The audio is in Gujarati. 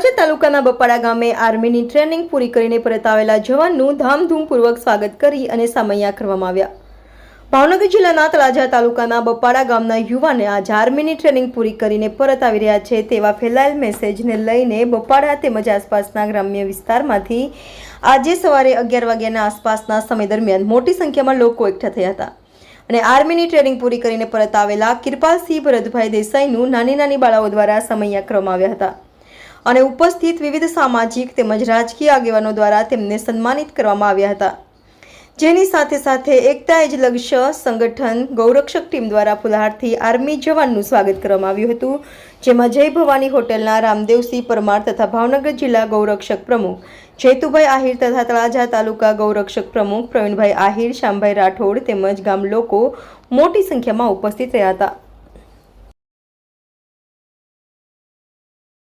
તળાજા તાલુકાના બપાડા ગામે આર્મીની ટ્રેનિંગ પૂરી કરીને પરત આવેલા જવાનનું ધામધૂમપૂર્વક સ્વાગત કરી અને સામૈયા કરવામાં આવ્યા. ભાવનગર જિલ્લાના તળાજા તાલુકાના બપાડા ગામના યુવાને આજ આર્મીની ટ્રેનિંગ પૂરી કરીને પરત આવી રહ્યા છે તેવા ફેલાયેલ મેસેજને લઈને બપાડા તેમજ આસપાસના ગ્રામ્ય વિસ્તારમાંથી આજે સવારે અગિયાર વાગ્યાના આસપાસના સમય દરમિયાન મોટી સંખ્યામાં લોકો એકઠા થયા હતા. અને આર્મીની ટ્રેનિંગ પૂરી કરીને પરત આવેલા કિરપાલસિંહ ભરતભાઈ દેસાઈનું નાની નાની બાળાઓ દ્વારા સમૈયા કરવામાં આવ્યા હતા. અને ઉપસ્થિત વિવિધ સામાજિક તેમજ રાજકીય આગેવાનો દ્વારા તેમને સન્માનિત કરવામાં આવ્યા હતા. જેની સાથે સાથે એકતા એજ લક્ષ્ય સંગઠન ગૌરક્ષક ટીમ દ્વારા ફુલહારથી આર્મી જવાનનું સ્વાગત કરવામાં આવ્યું હતું, જેમાં જય ભવાની હોટેલના રામદેવસિંહ પરમાર તથા ભાવનગર જિલ્લા ગૌરક્ષક પ્રમુખ જૈતુભાઈ આહિર તથા તળાજા તાલુકા ગૌરક્ષક પ્રમુખ પ્રવીણભાઈ આહિર, શ્યામભાઈ રાઠોડ તેમજ ગામ લોકો મોટી સંખ્યામાં ઉપસ્થિત રહ્યા હતા.